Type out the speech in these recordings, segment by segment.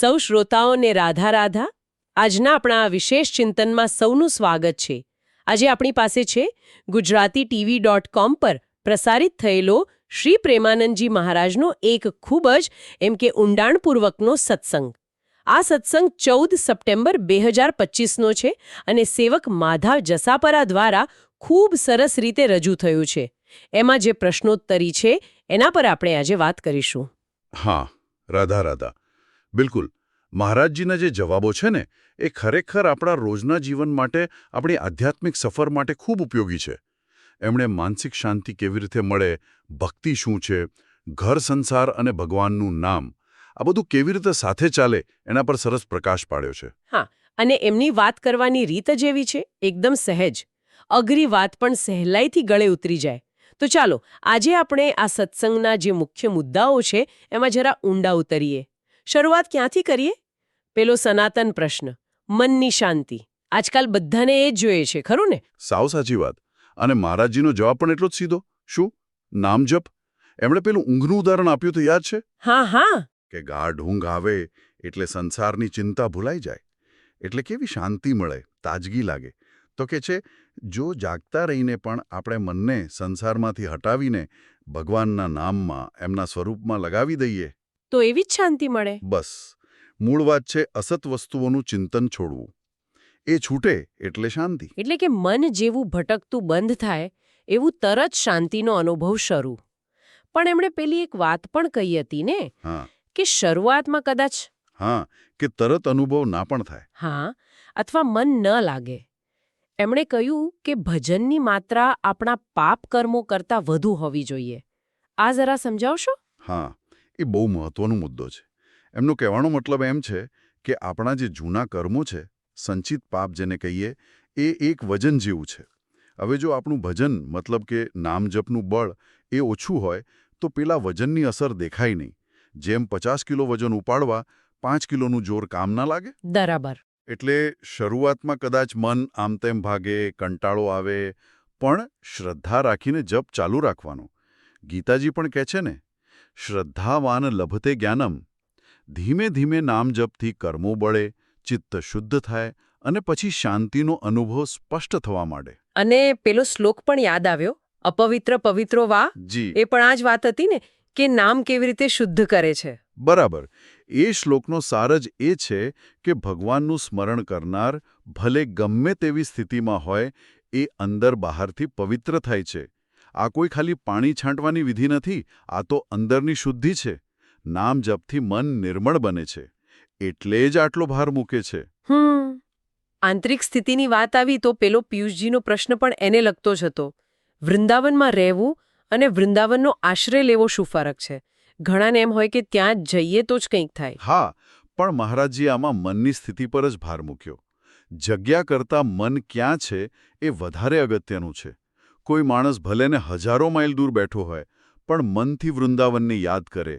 સૌ શ્રોતાઓને રાધા રાધા, આજના આપણા વિશેષ ચિંતનમાં સૌનું સ્વાગત છે. આજે આપણી પાસે છે ગુજરાતી ટીવી ડોટ કોમ પર પ્રસારિત થયેલો શ્રી પ્રેમાનંદજી મહારાજનો એક ખૂબ જ એમ કે ઊંડાણપૂર્વકનો સત્સંગ. આ સત્સંગ ચૌદ સપ્ટેમ્બર બે હજાર પચીસનો છે અને સેવક માધવ જસાપરા દ્વારા ખૂબ સરસ રીતે રજૂ થયું છે. એમાં જે પ્રશ્નોત્તરી છે, એના પર આપણે આજે વાત કરીશું. હા, રાધા રાધા. બિલકુલ. મહારાજજીના જે જવાબો છે ને, એ ખરેખર આપણા રોજના જીવન માટે, આપણી આધ્યાત્મિક સફર માટે ખૂબ ઉપયોગી છે. એમણે માનસિક શાંતિ કેવી રીતે મળે, ભક્તિ શું છે, ઘર સંસાર અને ભગવાનનું નામ, આ બધું કેવી રીતે સાથે ચાલે, એના પર સરસ પ્રકાશ પાડ્યો છે. હા, અને એમની વાત કરવાની રીત જ એવી છે, એકદમ સહેજ. અઘરી વાત પણ સહેલાઈથી ગળે ઉતરી જાય. તો ચાલો, આજે આપણે આ સત્સંગના જે મુખ્ય મુદ્દાઓ છે, એમાં જરા ઊંડા ઉતરીએ. શરૂઆત ક્યાંથી કરીએ? પેલો સનાતન પ્રશ્ન મનની શાંતિ. આજકાલ બધાને એ જ જોઈએ છે ખરું ને? સાવ સાચી વાત. અને મહારાજજીનો જવાબ પણ એટલો જ સીધો. શું? નામ જપ? એમણે પેલું ઊંઘનું ઉદાહરણ આપ્યું તો યાદ છે? હા હા. કે ગાઢ ઊંઘ આવે એટલે સંસારની ચિંતા ભૂલાઈ જાય. એટલે કેવી શાંતિ મળે તાજગી લાગે. તો કે છે જો જાગતા રહીને પણ આપણે મનને સંસારમાંથી હટાવીને ભગવાનના નામમાં એમના સ્વરૂપમાં લગાવી દઈએ તો એવી જ શાંતિ મળે? બસ. મૂળ વાત છે અસત વસ્તુઓનું ચિંતન છોડવું. એ છૂટે એટલે શાંતિ. એટલે કે મન જેવું ભટકતું બંધ થાય એવું તરત શાંતિનો અનુભવ શરૂ. પણ એમણે પેલી એક વાત પણ કહી હતી ને? કે શરૂઆતમાં કદાચ? હા કે તરત અનુભવ ના પણ થાય. હા અથવા મન ન લાગે. એમણે કહ્યું કે ભજનની માત્રા આપણા પાપ કર્મો કરતાં વધુ હોવી જોઈએ. આ જરા સમજાવશો? હા. એ બહુ મહત્વનો મુદ્દો છે. એમનો કહેવાનો મતલબ એમ છે કે આપણા જે જૂના કર્મો છે સંચિત પાપ જેને કહીએ એ એક વજન જેવું છે. હવે જો આપણું ભજન મતલબ કે નામ જપનું બળ એ ઓછું હોય તો પેલા વજનની અસર દેખાય નહીં. જેમ પચાસ કિલો વજન ઉપાડવા પાંચ કિલોનું જોર કામ ના લાગે? બરાબર. એટલે શરૂઆતમાં કદાચ મન આમ તેમ ભાગે કંટાળો આવે પણ શ્રદ્ધા રાખીને જપ ચાલુ રાખવાનો. ગીતાજી પણ કહે છે ને શ્રદ્ધાવાન લભતે જ્ઞાનમ. ધીમે ધીમે નામ જપથી કર્મો બળે ચિત્ત શુદ્ધ થાય અને પછી શાંતિનો અનુભવ સ્પષ્ટ થવા માંડે. અને પેલો શ્લોક પણ યાદ આવ્યો? અપવિત્ર પવિત્રો વા? જી. એ પણ આ જ વાત હતી ને કે નામ કેવી રીતે શુદ્ધ કરે છે? બરાબર. એ શ્લોકનો સાર જ એ છે કે ભગવાનનું સ્મરણ કરનાર ભલે ગમે તેવી સ્થિતિમાં હોય એ અંદર બહારથી પવિત્ર થાય છે. આ કોઈ ખાલી પાણી છાંટવાની વિધિ નથી આ તો અંદરની શુદ્ધિ છે. નામ જપથી મન નિર્મળ બને છે. એટલે જ આટલો ભાર મૂકે છે. આંતરિક સ્થિતિની વાત આવી તો પેલો પિયુષજીનો પ્રશ્ન પણ એને લગતો જ હતો. વૃંદાવનમાં રહેવું અને વૃંદાવનનો આશ્રય લેવો શું ફરક છે? ઘણાને એમ હોય કે ત્યાં જઈએ તો જ કંઈક થાય. હા પણ મહારાજજી આમાં મનની સ્થિતિ પર જ ભાર મૂક્યો. જગ્યા કરતાં મન ક્યાં છે એ વધારે અગત્યનું છે. કોઈ માણસ ભલેને હજારો માઇલ દૂર બેઠો હોય પણ મનથી વૃંદાવનને યાદ કરે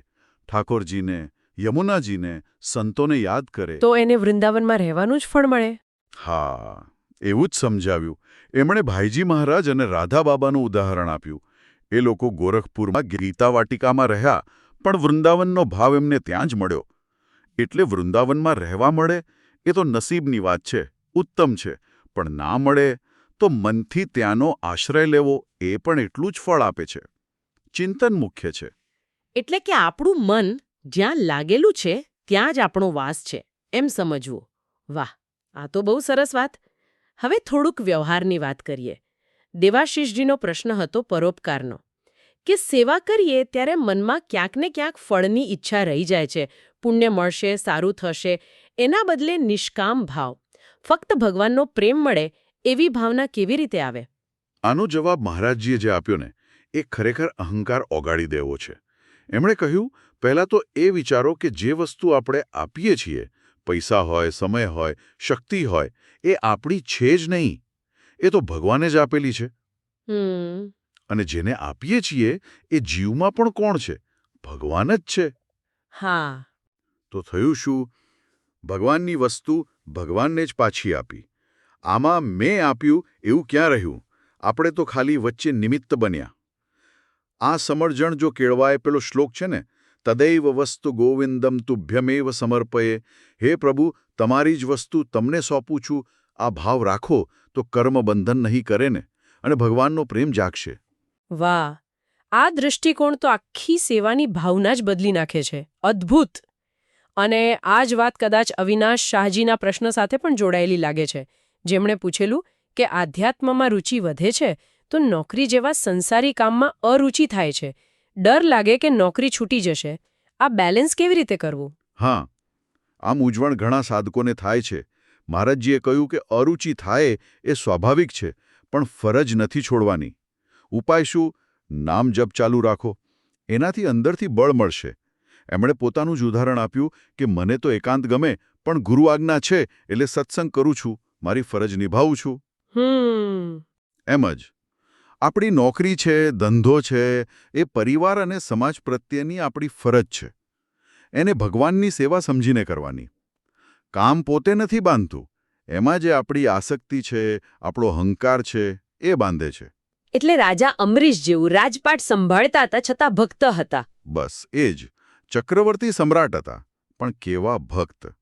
ઠાકોરજીને યમુનાજીને સંતોને યાદ કરે. તો એને વૃંદાવનમાં રહેવાનું જ ફળ મળે? હા એવું જ સમજાવ્યું. એમણે ભાઈજી મહારાજ અને રાધા બાબાનું ઉદાહરણ આપ્યું. એ લોકો ગોરખપુરમાં ગીતા વાટિકામાં રહ્યા પણ વૃંદાવનનો ભાવ એમને ત્યાં જ મળ્યો. એટલે વૃંદાવનમાં રહેવા મળે એ તો નસીબની વાત છે ઉત્તમ છે પણ ના મળે તો મનથી ત્યાંનો આશ્રય લેવો એ પણ એટલું જ ફળ આપે છે. ચિંતન મુખ્ય છે. એટલે કે આપણું મન જ્યાં લાગેલું છે, ત્યાં જ આપણો વાસ છે, એમ સમજવું. વાહ, આ તો બહુ સરસ વાત. હવે થોડુંક વ્યવહારની વાત કરીએ. દેવાશીષજીનો પ્રશ્ન હતો પરોપકારનો. કે સેવા કરીએ ત્યારે મનમાં ક્યાંક ને ક્યાંક ફળની ઈચ્છા રહી જાય છે, પુણ્ય મળશે, સારું થશે, એના બદલે નિષ્કામ ભાવ. ફક્ત ભગવાનનો પ્રેમ મળે એવી ભાવના કેવી રીતે આવે? આનો જવાબ મહારાજજીએ જે આપ્યો ને એ ખરેખર અહંકાર ઓગાળી દેવો છે. એમણે કહ્યું પહેલાં તો એ વિચારો કે જે વસ્તુ આપણે આપીએ છીએ પૈસા હોય સમય હોય શક્તિ હોય એ આપણી છે જ નહીં. એ તો ભગવાને જ આપેલી છે. હમ. અને જેને આપીએ છીએ એ જીવમાં પણ કોણ છે? ભગવાન જ છે. હા. તો થયું શું? ભગવાનની વસ્તુ ભગવાનને જ પાછી આપી. આમાં મેં આપ્યું એવું ક્યાં રહ્યું? આપણે તો ખાલી વચ્ચે નિમિત્ત બન્યા. આ સમરજણ જો કેળવાય પેલો શ્લોક છે ને, તદૈવ વસ્તુ ગોવિંદમ તુભ્યમેવ સમર્પયે હે પ્રભુ, તમારી જ વસ્તુ તમને સોંપું છું, આ ભાવ રાખો તો કર્મ બંધન નહીં કરે ને, અને ભગવાનનો પ્રેમ જાગશે. વાહ! આ દૃષ્ટિકોણ તો આખી સેવાની ભાવના જ બદલી નાખે છે. અદ્ભુત! અને આ જ વાત કદાચ અવિનાશ શાહજીના પ્રશ્ન સાથે પણ જોડાયેલી લાગે છે. જેમણે પૂછેલું કે આધ્યાત્મમાં રુચિ વધે છે, તો નોકરી જેવા સંસારી કામમાં અરુચિ થાય છે. ડર લાગે કે નોકરી છૂટી જશે. આ બેલેન્સ કેવી રીતે કરવું? હા, આમ મૂંઝવણ ઘણા સાધકોને થાય છે. મહારાજજીએ કહ્યું કે અરુચિ થાય એ સ્વાભાવિક છે, પણ ફરજ નથી છોડવાની. ઉપાય શું? નામ જપ ચાલુ રાખો. એનાથી અંદરથી બળ મળશે. એમણે પોતાનું જ ઉદાહરણ આપ્યું કે મને તો એકાંત ગમે, પણ ગુરુ આજ્ઞા છે, એટલે સત્સંગ કરું છું. મારી ફરજ નિભાવું છું. એમ જ. આપણી નોકરી છે ધંધો છે એ પરિવાર અને સમાજ પ્રત્યેની આપણી ફરજ છે. એને ભગવાનની સેવા સમજીને કરવાની. કામ પોતે નથી બાંધતું. એમાં જે આપણી આસક્તિ છે આપણો હંકાર છે એ બાંધે છે. એટલે રાજા અમરીશ જેવું રાજપાટ સંભાળતા હતા છતાં ભક્ત હતા. બસ એ જ. ચક્રવર્તી સમ્રાટ હતા. પણ કેવા ભક્ત.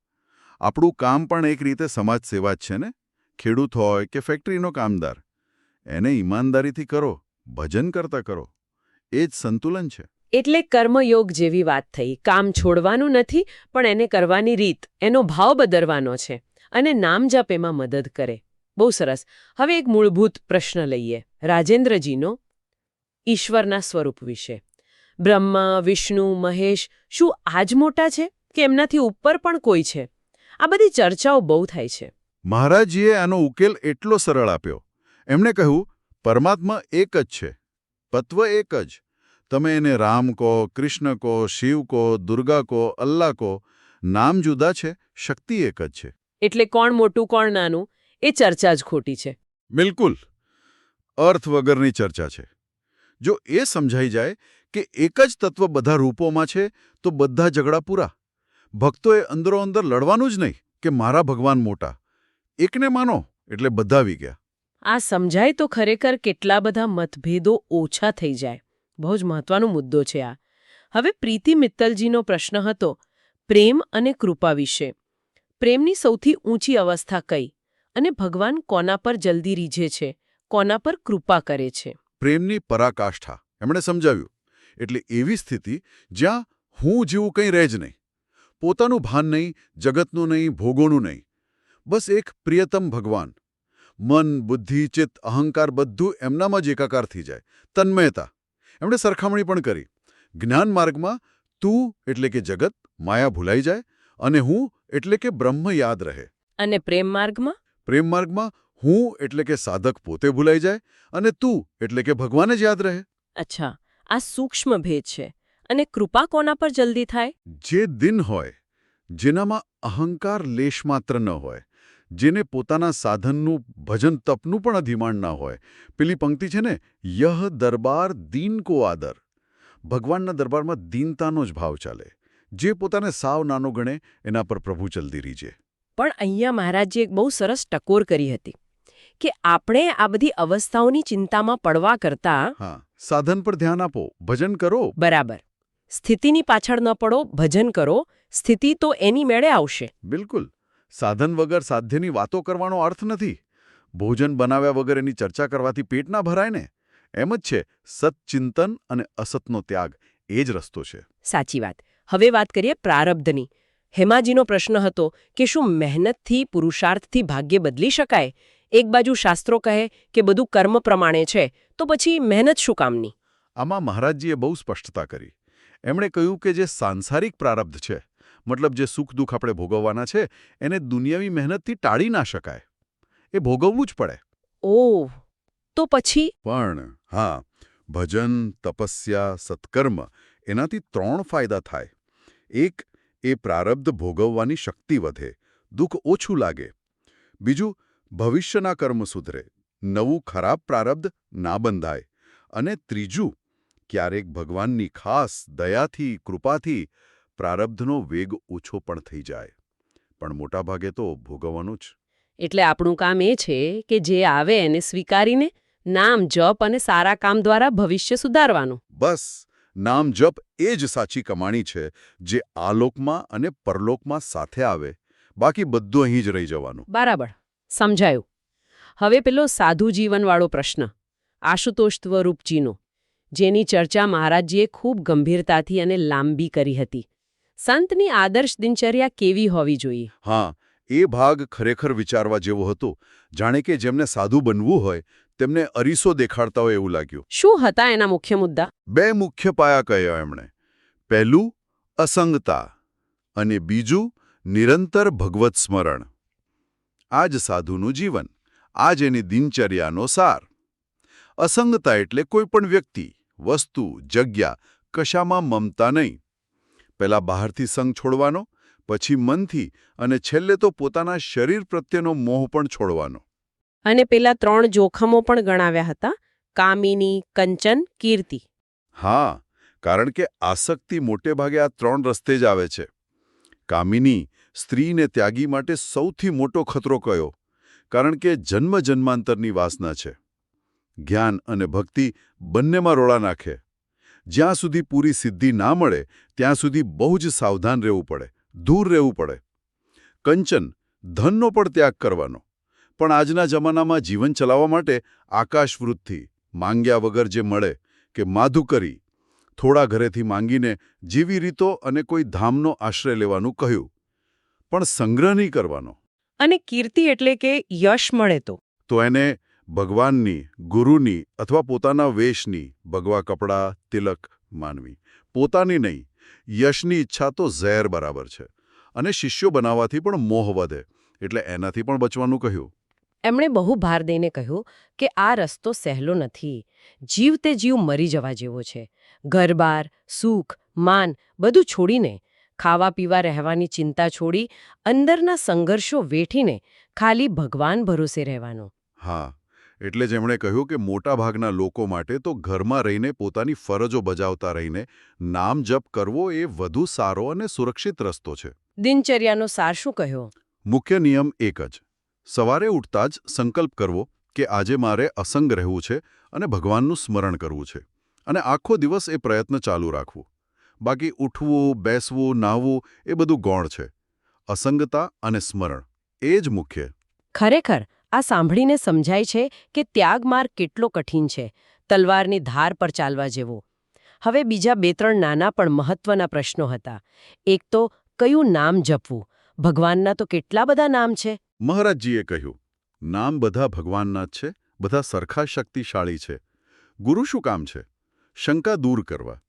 આપણું કામ પણ એક રીતે સમાજ સેવા જ છે ને? ખેડૂત હોય કે ફેક્ટરીનો કામદાર. એને ઈમાનદારીથી કરો, ભજન કરતા કરો. એ જ સંતુલન છે. એટલે કર્મયોગ જેવી વાત થઈ. કામ છોડવાનું નથી, પણ એને કરવાની રીત, એનો ભાવ બદલવાનો છે. અને નામ જપ એમાં મદદ કરે. બહુ સરસ. હવે એક મૂળભૂત પ્રશ્ન લઈએ. રાજેન્દ્રજીનો ઈશ્વરના સ્વરૂપ વિશે. બ્રહ્મા, વિષ્ણુ, મહેશ, શું આજ મોટા છે? કે એમનાથી ઉપર પણ કોઈ છે? આ બધી ચર્ચાઓ બહુ થાય છે. મહારાજજીએ આનો ઉકેલ એટલો સરળ આપ્યો. એમણે કહ્યું પરમાત્મા એક જ છે તત્વ એક જ. તમે એને રામ કહો કૃષ્ણ કહો શિવ કહો દુર્ગા કહો અલ્લાહ કહો નામ જુદા છે શક્તિ એક જ છે. એટલે કોણ મોટું કોણ નાનું એ ચર્ચા જ ખોટી છે. બિલકુલ. અર્થ વગરની ચર્ચા છે. જો એ સમજાઈ જાય કે એક જ તત્વ બધા રૂપોમાં છે તો બધા ઝઘડા પૂરા. ભક્તોએ અંદરો અંદર લડવાનું જ નહીં કે મારા ભગવાન મોટા. એકને માનો એટલે બધા આવી ગયા. આ સમજાય તો ખરેખર કેટલા બધા મતભેદો ઓછા થઈ જાય. બહુ જ મહત્વનો મુદ્દો છે આ. હવે પ્રીતિ મિત્તલજીનો પ્રશ્ન હતો પ્રેમ અને કૃપા વિશે. પ્રેમની સૌથી ઊંચી અવસ્થા કઈ અને ભગવાન કોના પર જલ્દી રીઝે છે કોના પર કૃપા કરે છે? પ્રેમની પરાકાષ્ઠા એમણે સમજાવ્યું. એટલે એવી સ્થિતિ જ્યાં હું જેવું કંઈ રહે જ નહીં. પોતાનું ભાન નહીં જગતનું નહીં ભોગોનું નહીં. બસ એક પ્રિયતમ ભગવાન. મન બુદ્ધિ ચિત્ત અહંકાર બધું એમનામાં જ એકાકાર થઈ જાય. તન્મયતા. એમણે સરખામણી પણ કરી. જ્ઞાન માર્ગમાં તું એટલે કે જગત માયા ભૂલાઈ જાય અને હું એટલે કે બ્રહ્મ યાદ રહે. અને પ્રેમ માર્ગમાં? પ્રેમ માર્ગમાં હું એટલે કે સાધક પોતે ભૂલાઈ જાય અને તું એટલે કે ભગવાન જ યાદ રહે. અચ્છા. આ સૂક્ષ્મ ભેદ છે. અને કૃપા કોના પર જલ્દી થાય? જે દિન હોય જેનામાં અહંકાર લેશ માત્ર ન હોય જેને પોતાના સાધનનું ભજન તપનું પણ અધિમાન ના હોય. પેલી પંક્તિ છે ને યહ દરબાર દીન કો આદર. ભગવાનના દરબારમાં દીનતાનો જ ભાવ ચાલે. જે પોતાને સાવ નાનો ગણે એના પર પ્રભુ જલ્દી રીજે પણ અહીંયા મહારાજજી એક બહુ સરસ ટકોર કરી હતી કે આપણે આ બધી અવસ્થાઓની ચિંતામાં પડવા કરતા હા સાધન પર ધ્યાન આપો ભજન કરો. બરાબર. સ્થિતિની પાછળ ન પડો ભજન કરો સ્થિતિ તો એની મેળે આવશે. બિલકુલ. સાધન વગર સાધ્યની વાતો કરવાનો અર્થ નથી. ભોજન બનાવ્યા વગર એની ચર્ચા કરવાથી પેટ ના ભરાય ને? એમ જ છે સત્ચિંતન અને અસતનો ત્યાગ એ જ રસ્તો છે. સાચી વાત. હવે વાત કરીએ પ્રારબ્ધની. હેમાજીનો પ્રશ્ન હતો કે શું મહેનતથી પુરુષાર્થથી ભાગ્ય બદલી શકાય? એક બાજુ શાસ્ત્રો કહે કે બધું કર્મ પ્રમાણે છે તો પછી મહેનત શું કામની? આમાં મહારાજજીએ બહુ સ્પષ્ટતા કરી. એમણે કહ્યું કે જે સાંસારિક પ્રારબ્ધ છે મતલબ જે સુખ દુઃખ આપણે ભોગવવાના છે એને દુનિયાવી મહેનતથી ટાળી ના શકાય. એ ભોગવવું જ પડે. ઓહ તો પછી? પણ હા ભજન તપસ્યા સત્કર્મ એનાથી ત્રણ ફાયદા થાય. એક એ પ્રારબ્ધ ભોગવવાની શક્તિ વધે દુઃખ ઓછું લાગે. બીજું ભવિષ્યના કર્મ સુધરે નવું ખરાબ પ્રારબ્ધ ના બંધાય. અને ત્રીજું ક્યારેક ભગવાનની ખાસ દયાથી કૃપાથી પ્રારબ્ધનો વેગ ઓછો પણ થઈ જાય. પણ મોટાભાગે તો ભોગવવાનું જ. એટલે આપણું કામ એ છે કે જે આવે એને સ્વીકારીને નામ જપ અને સારા કામ દ્વારા ભવિષ્ય સુધારવાનું. બસ નામ જપ એ જ સાચી કમાણી છે જે આલોકમાં અને પરલોકમાં સાથે આવે. બાકી બધું અહીં જ રહી જવાનું. બરાબર સમજાયું. હવે પેલો સાધુ જીવનવાળો પ્રશ્ન. આશુતોષ સ્વરૂપજીનો. જેની ચર્ચા મહારાજજીએ ખૂબ ગંભીરતાથી અને લાંબી કરી હતી. સંતની આદર્શ દિનચર્યા કેવી હોવી જોઈએ? હા એ ભાગ ખરેખર વિચારવા જેવો હતો. જાણે કે જેમને સાધુ બનવું હોય તેમને અરીસો દેખાડતા હોય એવું લાગ્યું. શું હતા એના મુખ્ય મુદ્દા? બે મુખ્ય પાયા કહ્યા એમણે. પહેલું અસંગતા અને બીજું નિરંતર ભગવત સ્મરણ. આ જ સાધુનું જીવન આ જ એની દિનચર્યાનો સાર. અસંગતા એટલે કોઈ પણ વ્યક્તિ. વસ્તુ જગ્યા કશામાં મમતા નહીં. પહેલાં બહારથી સંગ છોડવાનો પછી મનથી અને છેલ્લે તો પોતાના શરીર પ્રત્યેનો મોહ પણ છોડવાનો. અને પેલા ત્રણ જોખમો પણ ગણાવ્યા હતા કામિની કંચન કીર્તિ. હા કારણ કે આસક્તિ મોટે ભાગે આ ત્રણ રસ્તે જ આવે છે. કામિની સ્ત્રીને ત્યાગી માટે સૌથી મોટો ખતરો કયો? કારણ કે જન્મ જન્માંતરની વાસના છે. જ્ઞાન અને ભક્તિ બંનેમાં રોળા નાખે. જ્યાં સુધી પૂરી સિદ્ધિ ના મળે ત્યાં સુધી બહુ જ સાવધાન રહેવું પડે દૂર રહેવું પડે. કંચન ધનનો પણ ત્યાગ કરવાનો. પણ આજના જમાનામાં જીવન ચલાવવા માટે આકાશવૃત્તિ માંગ્યા વગર જે મળે કે માધુકરી થોડા ઘરેથી માંગીને જીવી રીતો અને કોઈ ધામનો આશ્રય લેવાનું કહ્યું. પણ સંગ્રહ નહીં કરવાનો. અને કીર્તિ એટલે કે યશ મળે તો. તો એને ભગવાનની ગુરુની અથવા પોતાના વેશની ભગવા કપડાં તિલક માનવી. પોતાની નહીં યશની ઈચ્છા તો ઝેર બરાબર છે. અને શિષ્યો બનાવવાથી પણ મોહ વધે એટલે એનાથી પણ બચવાનું કહ્યું. એમણે બહુ ભાર દઈને કહ્યું કે આ રસ્તો સહેલો નથી. જીવ તે જીવ મરી જવા જેવો છે. ઘરબાર સુખ માન બધું છોડીને ખાવા પીવા રહેવાની ચિંતા છોડી અંદરના સંઘર્ષો વેઠીને ખાલી ભગવાન ભરોસે રહેવાનું. હા. એટલે જ એમણે કહ્યું કે મોટાભાગના લોકો માટે તો ઘરમાં રહીને પોતાની ફરજો બજાવતા રહીને નામ જપ કરવો એ વધુ સારો અને સુરક્ષિત રસ્તો છે. દિનચર્યાનો સાર શું કહ્યો? મુખ્ય નિયમ એક જ. સવારે ઉઠતા જ સંકલ્પ કરવો કે આજે મારે અસંગ રહેવું છે અને ભગવાનનું સ્મરણ કરવું છે અને આખો દિવસ એ પ્રયત્ન ચાલુ રાખવું. બાકી ઉઠવું બેસવું નાહવું એ બધું ગૌણ છે. અસંગતા અને સ્મરણ એ જ મુખ્ય. ખરેખર આ સાંભળીને સમજાય છે કે ત્યાગ માર્ગ કેટલો કઠિન છે, તલવારની ધાર પર ચાલવા જેવો. હવે બીજા બે ત્રણ નાના પણ મહત્વના પ્રશ્નો હતા. એક તો, કયું નામ જપવું? ભગવાનના તો કેટલા બધા નામ છે? મહારાજજીએ કહ્યું, નામ બધા ભગવાનના જ છે, બધા સરખા શક્તિશાળી છે. ગુરુ શું કામ છે? શંકા દૂર કરવા.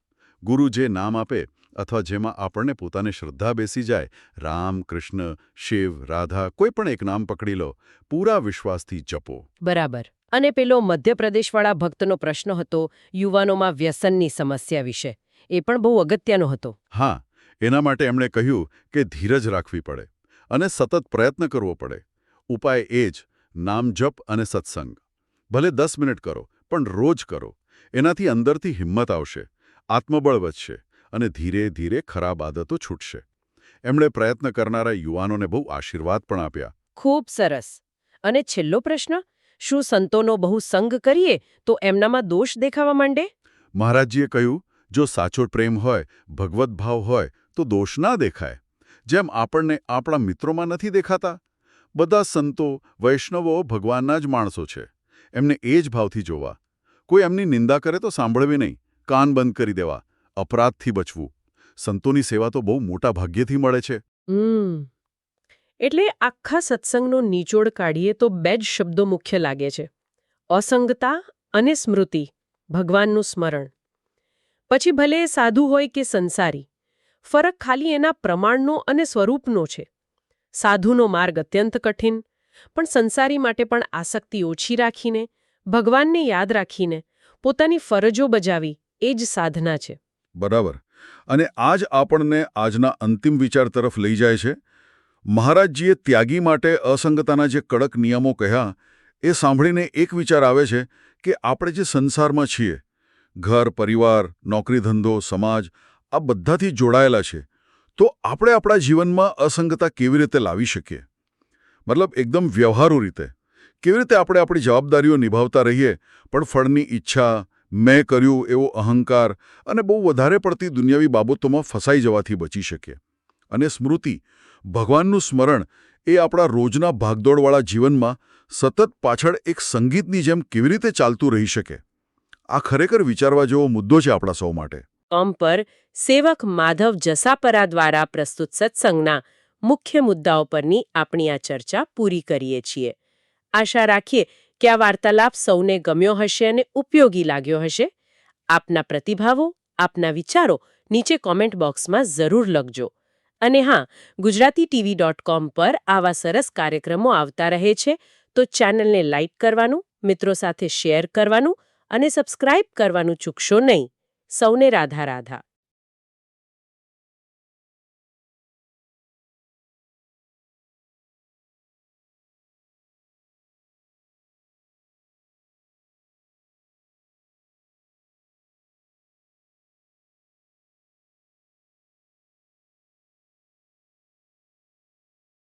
ગુરુ જે નામ આપે અથવા જેમાં આપણને પોતાને શ્રદ્ધા બેસી જાય રામ કૃષ્ણ શિવ રાધા કોઈ પણ એક નામ પકડી લો પૂરા વિશ્વાસથી જપો. બરાબર. અને પેલો મધ્યપ્રદેશવાળા ભક્તનો પ્રશ્ન હતો યુવાનોમાં વ્યસનની સમસ્યા વિશે. એ પણ બહુ અગત્યનો હતો. હા એના માટે એમણે કહ્યું કે ધીરજ રાખવી પડે અને સતત પ્રયત્ન કરવો પડે. ઉપાય એ જ નામ જપ અને સત્સંગ. ભલે દસ મિનિટ કરો પણ રોજ કરો. એનાથી અંદરથી હિંમત આવશે. આત્મબળ વધશે. અને ધીરે ધીરે ખરાબ આદતો છૂટશે. એમણે પ્રયત્ન કરનારા યુવાનોને બહુ આશીર્વાદ પણ આપ્યા. ખૂબ સરસ. અને છેલ્લો પ્રશ્ન શું સંતોનો બહુ સંગ કરીએ તો એમનામાં દોષ દેખાવા માંડે? મહારાજજીએ કહ્યું જો સાચો પ્રેમ હોય ભગવત ભાવ હોય તો દોષ ના દેખાય. જેમ આપણને આપણા મિત્રોમાં નથી દેખાતા. બધા સંતો વૈષ્ણવો ભગવાનના જ માણસો છે. એમને એ જ ભાવથી જોવા. કોઈ એમની નિંદા કરે તો સાંભળવી નહીં. કાન બંધ કરી દેવા. અપરાધથી બચવું. સંતોની સેવા તો બહુ મોટા ભાગ્યથી મળે છે. એટલે આખા સત્સંગનો નીચોડ કાઢીએ તો બે જ શબ્દો મુખ્ય લાગે છે. અસંગતા અને સ્મૃતિ, ભગવાનનું સ્મરણ. પછી ભલે સાધુ હોય કે સંસારી, ફરક ખાલી એના પ્રમાણનો અને સ્વરૂપનો છે. સાધુનો માર્ગ અત્યંત કઠિન, પણ સંસારી માટે પણ આસક્તિ ઓછી રાખીને, ભગવાનને યાદ રાખીને, પોતાની ફરજો બજાવી એ જ સાધના છે. બરાબર. અને આ જ આપણને આજના અંતિમ વિચાર તરફ લઈ જાય છે. મહારાજજીએ ત્યાગી માટે અસંગતાના જે કડક નિયમો કહ્યા, એ સાંભળીને એક વિચાર આવે છે કે આપણે જે સંસારમાં છીએ, ઘર, પરિવાર નોકરી ધંધો સમાજ, આ બધાથી જોડાયેલા છે, તો આપણે આપણા જીવનમાં અસંગતા કેવી રીતે લાવી શકીએ? મતલબ એકદમ વ્યવહારુ રીતે. કેવી રીતે આપણે આપણી જવાબદારીઓ નિભાવતા રહીએ, પણ ફળની ઈચ્છા મેં કર્યું એવો અહંકાર અને બહુ વધારે પડતી દુનિયાવી બાબતોમાં ફસાઈ જવાથી બચી શકીએ. અને સ્મૃતિ, ભગવાનનું સ્મરણ એ આપણા રોજના ભાગદોડવાળા જીવનમાં સતત પાછળ એક સંગીતની જેમ કેવી રીતે ચાલતું રહી શકે? આ ખરેખર વિચારવા જેવો મુદ્દો છે આપણા સૌ માટે. કોમ પર સેવક માધવ જસાપરા દ્વારા પ્રસ્તુત સત્સંગના મુખ્ય મુદ્દાઓ પરની આપણી આ ચર્ચા પૂરી કરીએ છીએ. આશા રાખીએ કે આ વાર્તાલાપ સૌને ગમ્યો હશે અને ઉપયોગી લાગ્યો હશે? આપના પ્રતિભાવો, આપના વિચારો નીચે કોમેન્ટ બોક્સમાં જરૂર લખજો. અને હા ગુજરાતી ટીવી ડોટ કોમ પર આવા સરસ કાર્યક્રમો આવતા રહે છે, તો ચેનલને લાઇક કરવાનું, મિત્રો સાથે શેર કરવાનું અને સબસ્ક્રાઇબ કરવાનું ચૂકશો નહીં. સૌને રાધા રાધા.